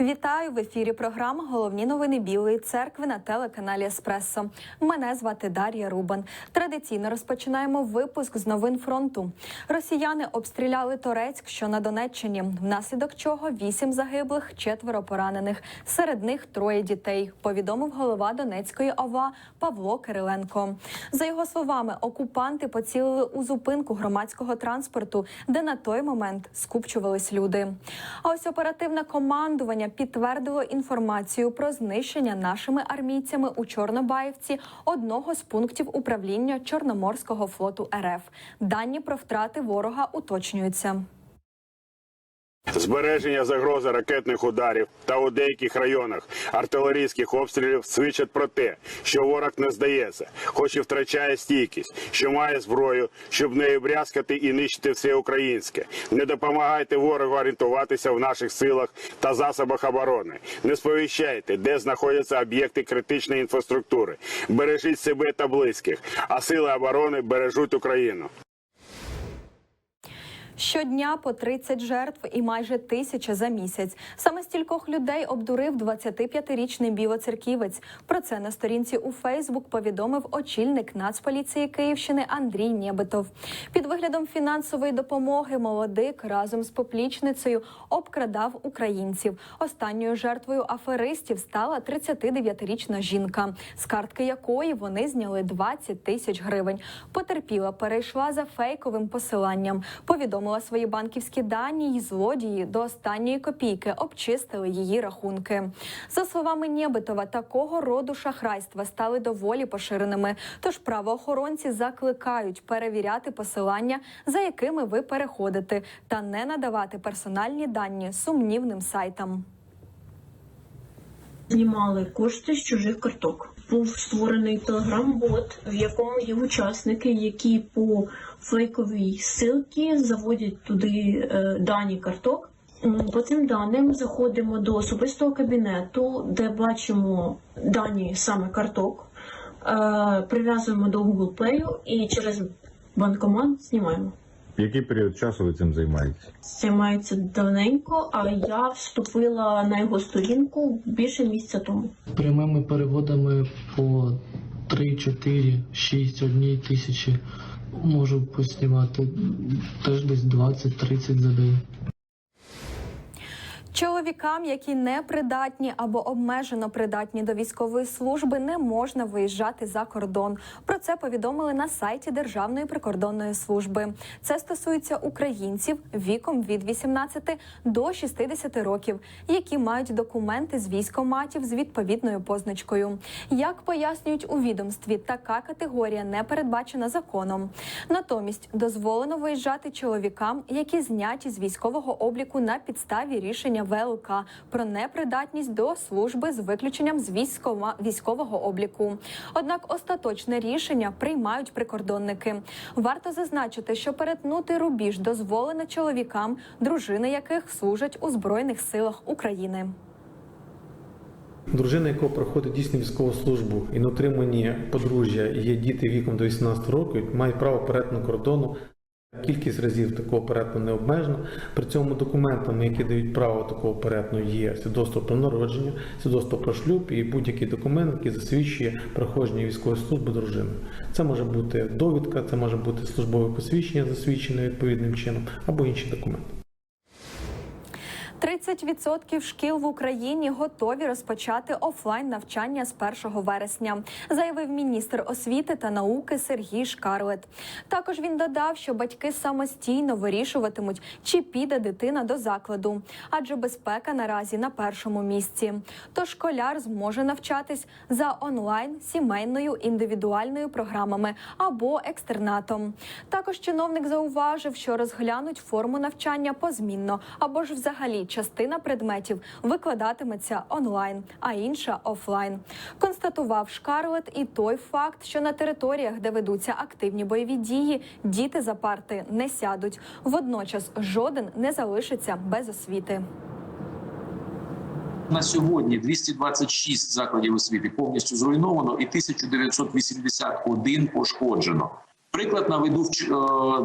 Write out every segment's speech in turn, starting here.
Вітаю в ефірі. Програма Головні новини Білої церкви на телеканалі Еспресо. Мене звати Дар'я Рубан. Традиційно розпочинаємо випуск з новин фронту. Росіяни обстріляли Торецьк, що на Донеччині, внаслідок чого вісім загиблих, четверо поранених. Серед них троє дітей. Повідомив голова Донецької ОВА Павло Кириленко. За його словами, окупанти поцілили у зупинку громадського транспорту, де на той момент скупчувались люди. А ось оперативне командування підтвердило інформацію про знищення нашими армійцями у Чорнобаївці одного з пунктів управління Чорноморського флоту РФ. Дані про втрати ворога уточнюються. Збереження загрози ракетних ударів та у деяких районах артилерійських обстрілів свідчать про те, що ворог не здається, хоч і втрачає стійкість, що має зброю, щоб нею брязкати і нищити все українське. Не допомагайте ворогу орієнтуватися в наших силах та засобах оборони. Не сповіщайте, де знаходяться об'єкти критичної інфраструктури. Бережіть себе та близьких, а сили оборони бережуть Україну. Щодня по 30 жертв і майже тисяча за місяць. Саме стількох людей обдурив 25-річний білоцерківець. Про це на сторінці у Фейсбук повідомив очільник Нацполіції Київщини Андрій Нєбитов. Під виглядом фінансової допомоги молодик разом з поплічницею обкрадав українців. Останньою жертвою аферистів стала 39-річна жінка, з картки якої вони зняли 20 тисяч гривень. Потерпіла, перейшла за фейковим посиланням. Повідомила свої банківські дані, і злодії до останньої копійки обчистили її рахунки. За словами Нєбитова, такого роду шахрайства стали доволі поширеними. Тож правоохоронці закликають перевіряти посилання, за якими ви переходите, та не надавати персональні дані сумнівним сайтам. знімали кошти з чужих карток. Був створений телеграм-бот, в якому є учасники, які по фейковій ссылці заводять туди е, дані карток. По цим даним заходимо до особистого кабінету, де бачимо дані саме карток, е, прив'язуємо до Google Play і через банкомат знімаємо. Який період часу ви цим займаєтесь? Займається давненько, а я вступила на його сторінку більше місяця тому. прямими переводами по 3, 4, 6, 1 тисячі можу поснімати теж десь 20-30 за день. Чоловікам, які не придатні або обмежено придатні до військової служби, не можна виїжджати за кордон. Про це повідомили на сайті Державної прикордонної служби. Це стосується українців віком від 18 до 60 років, які мають документи з військоматів з відповідною позначкою. Як пояснюють у відомстві, така категорія не передбачена законом. Натомість дозволено виїжджати чоловікам, які зняті з військового обліку на підставі рішення ВЛК про непридатність до служби з виключенням з військома військового обліку. Однак остаточне рішення приймають прикордонники. Варто зазначити, що перетнути рубіж дозволено чоловікам, дружини яких служать у збройних силах України. Дружина, якого проходить дійсну військову службу і на утриманні подружжя є діти віком до 18 років, мають право перетину кордону. Кількість разів такого перетину не обмежена. При цьому документами, які дають право такого перетину, є свідоцтво про народження, свідоцтво про шлюб і будь-який документ, який засвідчує проходження військової служби дружини. Це може бути довідка, це може бути службове посвідчення, засвідчене відповідним чином, або інші документи. 30% шкіл в Україні готові розпочати офлайн навчання з 1 вересня, заявив міністр освіти та науки Сергій Шкарлет. Також він додав, що батьки самостійно вирішуватимуть, чи піде дитина до закладу, адже безпека наразі на першому місці. Тож школяр зможе навчатись за онлайн, сімейною індивідуальною програмами або екстернатом. Також чиновник зауважив, що розглянуть форму навчання позмінно або ж взагалі частина предметів викладатиметься онлайн, а інша офлайн. Констатував Шкарлет і той факт, що на територіях, де ведуться активні бойові дії, діти за парти не сядуть. Водночас жоден не залишиться без освіти. На сьогодні 226 закладів освіти повністю зруйновано і 1981 пошкоджено. Приклад наведу е,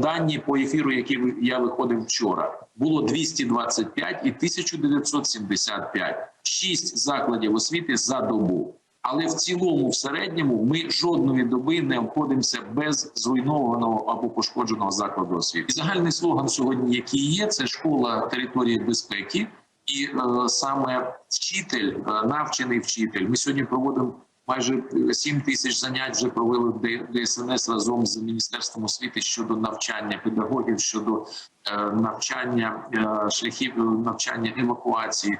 дані по ефіру, ви- я виходив вчора. Було 225 і 1975. Шість закладів освіти за добу. Але в цілому, в середньому, ми жодної доби не обходимося без зруйнованого або пошкодженого закладу освіти. І загальний слоган сьогодні, який є, це школа території безпеки, і е, саме вчитель, е, навчений вчитель. Ми сьогодні проводимо майже 7 тисяч занять. Вже провели в ДСНС разом з міністерством освіти щодо навчання педагогів, щодо е, навчання е, шляхів е, навчання евакуації.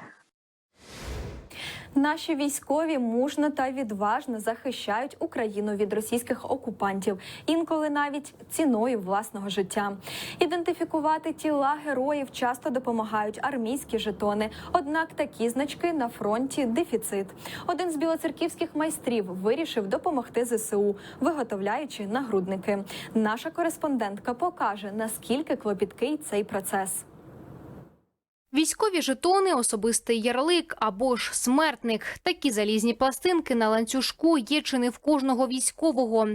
Наші військові мужно та відважно захищають Україну від російських окупантів, інколи навіть ціною власного життя. Ідентифікувати тіла героїв часто допомагають армійські жетони. Однак такі значки на фронті дефіцит. Один з білоцерківських майстрів вирішив допомогти ЗСУ, виготовляючи нагрудники. Наша кореспондентка покаже наскільки клопіткий цей процес. Військові жетони, особистий ярлик або ж смертник. Такі залізні пластинки на ланцюжку є чи не в кожного військового.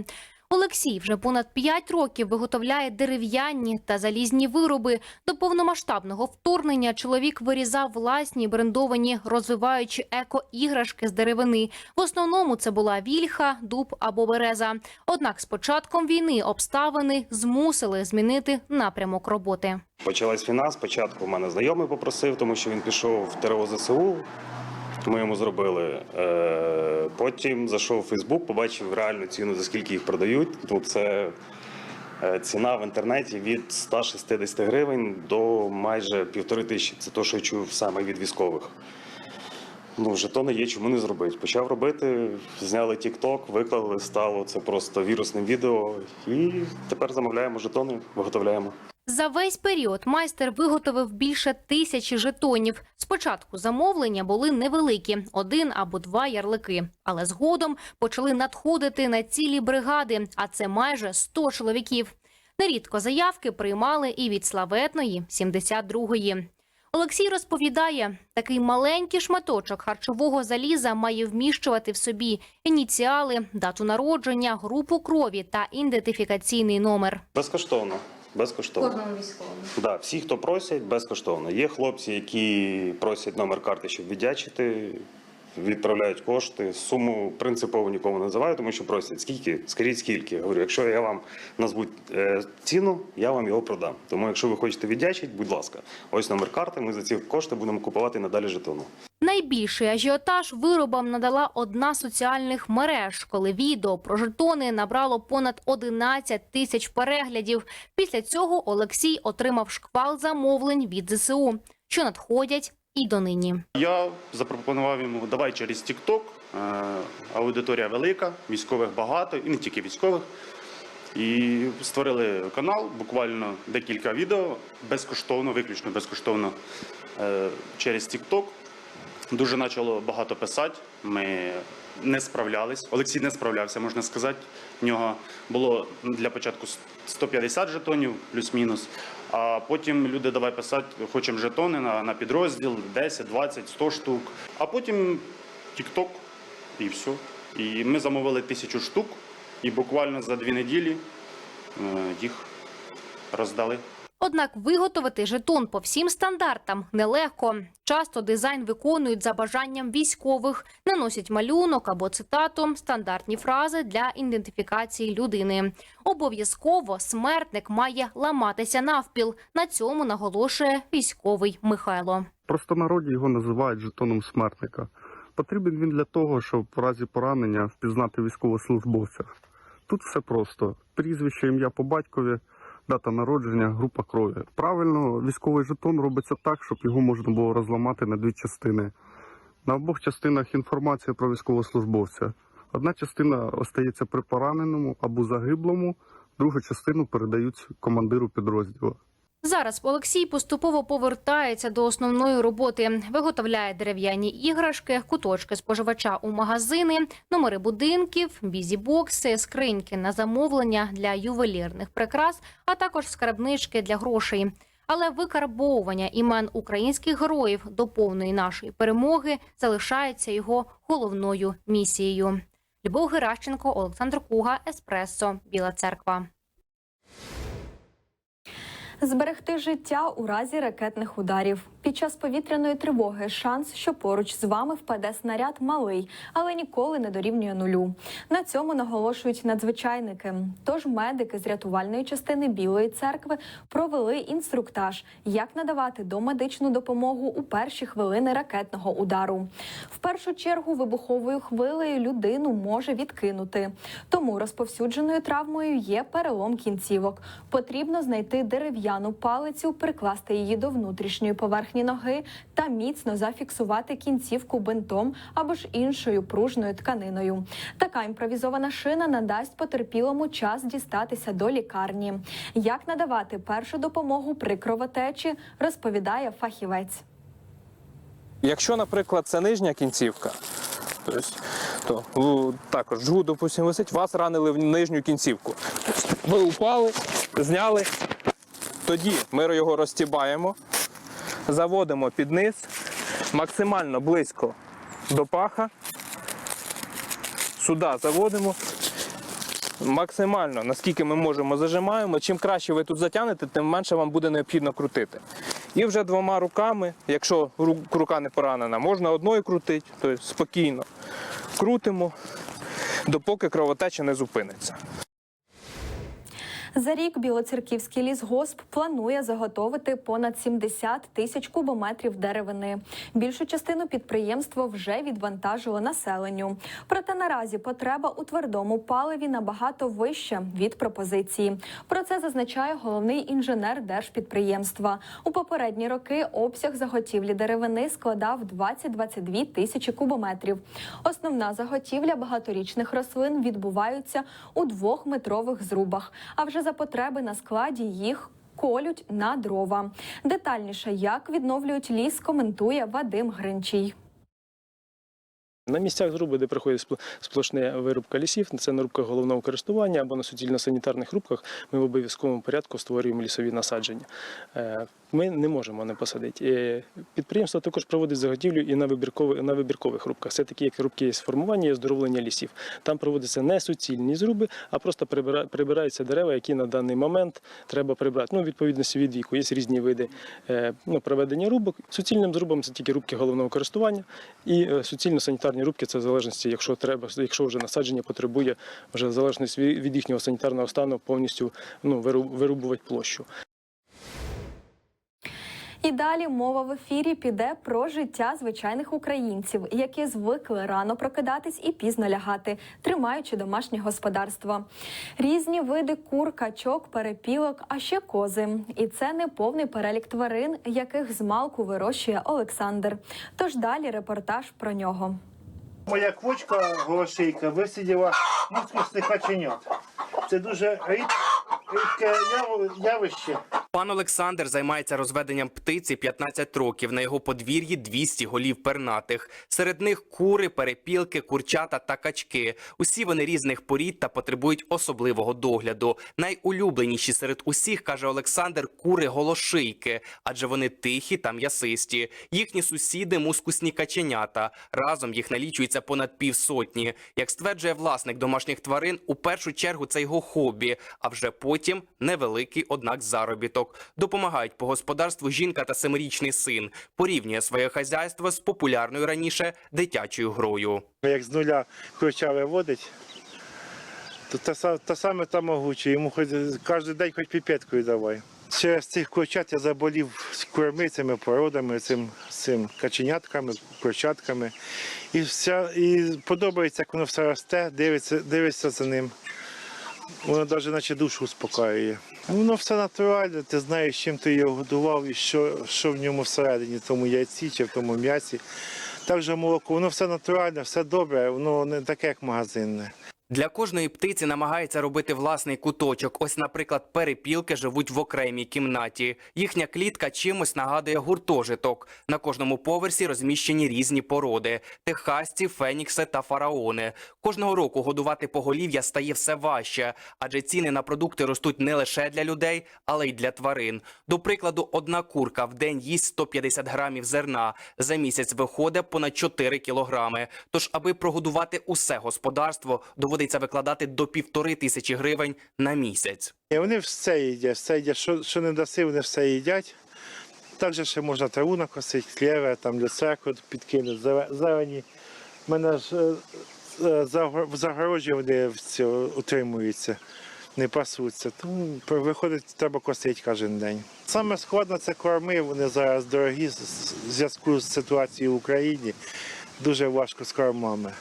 Олексій вже понад 5 років виготовляє дерев'яні та залізні вироби. До повномасштабного вторгнення чоловік вирізав власні брендовані, розвиваючи еко-іграшки з деревини. В основному це була вільха, дуб або береза. Однак з початком війни обставини змусили змінити напрямок роботи. Почалась війна. Спочатку в мене знайомий попросив, тому що він пішов в ТРО ЗСУ. Ми йому зробили. Е, Потім зайшов у Фейсбук, побачив реальну ціну, за скільки їх продають. Ну, це е, ціна в інтернеті від 160 гривень до майже півтори тисячі. Це те, що я чув саме від військових. Ну, жетони є, чому не зробити. Почав робити, зняли TikTok, виклали, стало це просто вірусним відео. І тепер замовляємо жетони, виготовляємо. За весь період майстер виготовив більше тисячі жетонів. Спочатку замовлення були невеликі один або два ярлики, але згодом почали надходити на цілі бригади, а це майже 100 чоловіків. Нерідко заявки приймали і від славетної 72-ї. Олексій розповідає, такий маленький шматочок харчового заліза має вміщувати в собі ініціали, дату народження, групу крові та ідентифікаційний номер. Безкоштовно. Безкоштовно. Кожному військовому. Да, всі, хто просять, безкоштовно. Є хлопці, які просять номер карти, щоб віддячити, відправляють кошти. Суму принципово нікому не називаю, тому що просять скільки, скажіть скільки. Говорю, якщо я вам назву е, ціну, я вам його продам. Тому, якщо ви хочете віддячити, будь ласка, ось номер карти. Ми за ці кошти будемо купувати надалі жетону. Найбільший ажіотаж виробам надала одна з соціальних мереж, коли відео про жетони набрало понад 11 тисяч переглядів. Після цього Олексій отримав шквал замовлень від ЗСУ, що надходять і донині. Я запропонував йому давай через TikTok. Е, Аудиторія велика, військових багато, і не тільки військових. І створили канал, буквально декілька відео безкоштовно, виключно безкоштовно е, через TikTok. Дуже почало багато писати. Ми не справлялись. Олексій не справлявся, можна сказати. В нього було для початку 150 жетонів, плюс-мінус. А потім люди давай писати, хочемо жетони на, на підрозділ 10, 20, 100 штук. А потім TikTok і все. І ми замовили тисячу штук, і буквально за дві неділі е, їх роздали. Однак виготовити жетон по всім стандартам нелегко. Часто дизайн виконують за бажанням військових, наносять малюнок або цитату, стандартні фрази для ідентифікації людини. Обов'язково смертник має ламатися навпіл. На цьому наголошує військовий Михайло. В простонароді його називають жетоном смертника. Потрібен він для того, щоб в разі поранення впізнати військовослужбовця. Тут все просто: прізвище, ім'я по батькові, дата народження, група крові. Правильно, військовий жетон робиться так, щоб його можна було розламати на дві частини. На обох частинах інформація про військовослужбовця. Одна частина остається при пораненому або загиблому, другу частину передають командиру підрозділу. Зараз Олексій поступово повертається до основної роботи. Виготовляє дерев'яні іграшки, куточки споживача у магазини, номери будинків, бізі-бокси, скриньки на замовлення для ювелірних прикрас, а також скарбнички для грошей. Але викарбовування імен українських героїв до повної нашої перемоги залишається його головною місією. Любов Геращенко, Олександр Куга, Еспресо, Біла Церква. Зберегти життя у разі ракетних ударів. Під час повітряної тривоги шанс, що поруч з вами впаде снаряд, малий, але ніколи не дорівнює нулю. На цьому наголошують надзвичайники. Тож медики з рятувальної частини Білої церкви провели інструктаж, як надавати домедичну допомогу у перші хвилини ракетного удару. В першу чергу вибуховою хвилею людину може відкинути. Тому розповсюдженою травмою є перелом кінцівок. Потрібно знайти дерев'яну палицю, прикласти її до внутрішньої поверхні ноги та міцно зафіксувати кінцівку бинтом або ж іншою пружною тканиною. Така імпровізована шина надасть потерпілому час дістатися до лікарні. Як надавати першу допомогу при кровотечі, розповідає фахівець. Якщо, наприклад, це нижня кінцівка, то ну, також жгут, допустимо, висить, вас ранили в нижню кінцівку. Ви упали, зняли. Тоді ми його розтібаємо, заводимо під низ, максимально близько до паха. Сюди заводимо. Максимально, наскільки ми можемо, зажимаємо. Чим краще ви тут затягнете, тим менше вам буде необхідно крутити. І вже двома руками, якщо рука не поранена, можна одною крутити, тобто спокійно крутимо, допоки кровотеча не зупиниться. За рік Білоцерківський лісгосп планує заготовити понад 70 тисяч кубометрів деревини. Більшу частину підприємство вже відвантажило населенню. Проте наразі потреба у твердому паливі набагато вища від пропозиції. Про це зазначає головний інженер держпідприємства. У попередні роки обсяг заготівлі деревини складав 20-22 тисячі кубометрів. Основна заготівля багаторічних рослин відбувається у двохметрових зрубах. А вже за потреби на складі їх колють на дрова. Детальніше, як відновлюють ліс, коментує Вадим Гринчій. На місцях зруби, де проходить спл- сплошна вирубка лісів, це на рубках головного користування або на суцільно-санітарних рубках, ми в обов'язковому порядку створюємо лісові насадження. Е, Ми не можемо не посадити. Е, Підприємство також проводить заготівлю і на вибіркових, на вибіркових рубках. Це такі, як рубки з формування і оздоровлення лісів. Там проводяться не суцільні зруби, а просто прибираються дерева, які на даний момент треба прибрати. Ну, відповідності від віку. Є різні види е, ну, проведення рубок. Суцільним зрубом це тільки рубки головного користування і е, суцільно-санітарні рубки це в залежності, якщо треба, якщо вже насадження потребує вже в залежності від їхнього санітарного стану повністю ну, вирубувати площу. І далі мова в ефірі піде про життя звичайних українців, які звикли рано прокидатись і пізно лягати, тримаючи домашнє господарство. Різні види кур, качок, перепілок, а ще кози. І це не повний перелік тварин, яких змалку вирощує Олександр. Тож далі репортаж про нього. Моя квочка голошейка висиділа мускусних каченят. Це дуже рід, рідке явище. Пан Олександр займається розведенням птиці 15 років. На його подвір'ї 200 голів пернатих. Серед них кури, перепілки, курчата та качки. Усі вони різних порід та потребують особливого догляду. Найулюбленіші серед усіх каже Олександр кури голошийки, адже вони тихі та м'ясисті. Їхні сусіди мускусні каченята. Разом їх налічується понад півсотні. Як стверджує власник домашніх тварин, у першу чергу це його хобі, а вже потім невеликий, однак заробіток. Допомагають по господарству жінка та семирічний син. Порівнює своє хазяйство з популярною раніше дитячою грою. Як з нуля ключа виводить, то та, са- та саме та могуче. Йому хоч кожен день хоч піпеткою давай. Через цих курчат я заболів з кормицями, породами, цим, цим каченятками, курчатками. І, вся, і подобається, як воно все росте, дивиться, дивиться за ним. Воно навіть наче душу успокаює. Воно все натуральне, ти знаєш, чим ти його годував і що, що в ньому всередині, в тому яйці чи в тому м'ясі. Так же молоко, воно все натуральне, все добре, воно не таке, як магазинне. Для кожної птиці намагається робити власний куточок. Ось, наприклад, перепілки живуть в окремій кімнаті. Їхня клітка чимось нагадує гуртожиток. На кожному поверсі розміщені різні породи: техасці, фенікси та фараони. Кожного року годувати поголів'я стає все важче, адже ціни на продукти ростуть не лише для людей, але й для тварин. До прикладу, одна курка в день їсть 150 грамів зерна. За місяць виходить понад 4 кілограми. Тож, аби прогодувати усе господарство, доводиться доводиться викладати до півтори тисячі гривень на місяць. І вони все їдять, все їдять, що, що не даси, вони все їдять. Також ще можна траву накосити, клєве, там для церкви підкинути, зелені. У мене ж е, е, в загорожі вони утримуються, не пасуться. Тому виходить, треба косити кожен день. Саме складно це корми, вони зараз дорогі в зв'язку з ситуацією в Україні. Дуже важко з кормами.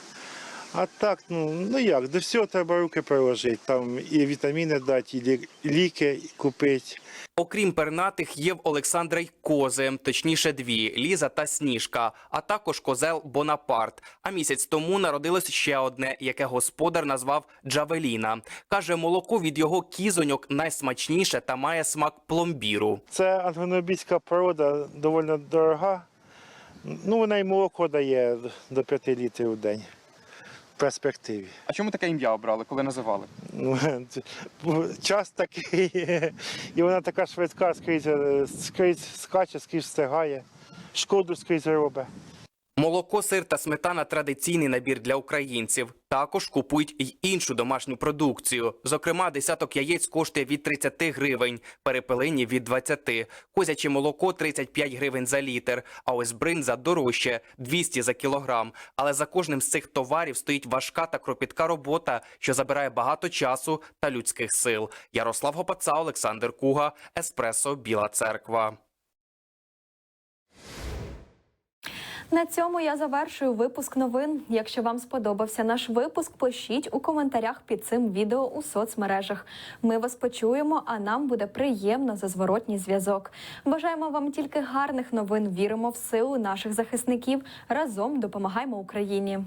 А так, ну, ну як, до всього треба руки приложити. Там і вітаміни дати, і лі- ліки купити. Окрім пернатих, є в Олександра й кози, точніше дві Ліза та Сніжка, а також козел Бонапарт. А місяць тому народилось ще одне, яке господар назвав Джавеліна. Каже, молоко від його кізоньок найсмачніше та має смак пломбіру. Це ангонобійська порода доволі дорога. Ну, вона й молоко дає до 5 літрів у день в перспективі. А чому таке ім'я обрали, коли називали? Ну, час такий, і вона така швидка, скрізь, е, скрізь скаче, скрізь встигає, шкоду скрізь робить. Молоко, сир та сметана традиційний набір для українців. Також купують й іншу домашню продукцію. Зокрема, десяток яєць коштує від 30 гривень, перепелині від 20, козяче молоко 35 гривень за літр, а ось бринза дорожче 200 за кілограм. Але за кожним з цих товарів стоїть важка та кропітка робота, що забирає багато часу та людських сил. Ярослав Гопаца, Олександр Куга, Еспресо, Біла Церква. На цьому я завершую випуск новин. Якщо вам сподобався наш випуск, пишіть у коментарях під цим відео у соцмережах. Ми вас почуємо, а нам буде приємно за зворотній зв'язок. Бажаємо вам тільки гарних новин. Віримо в силу наших захисників. Разом допомагаємо Україні.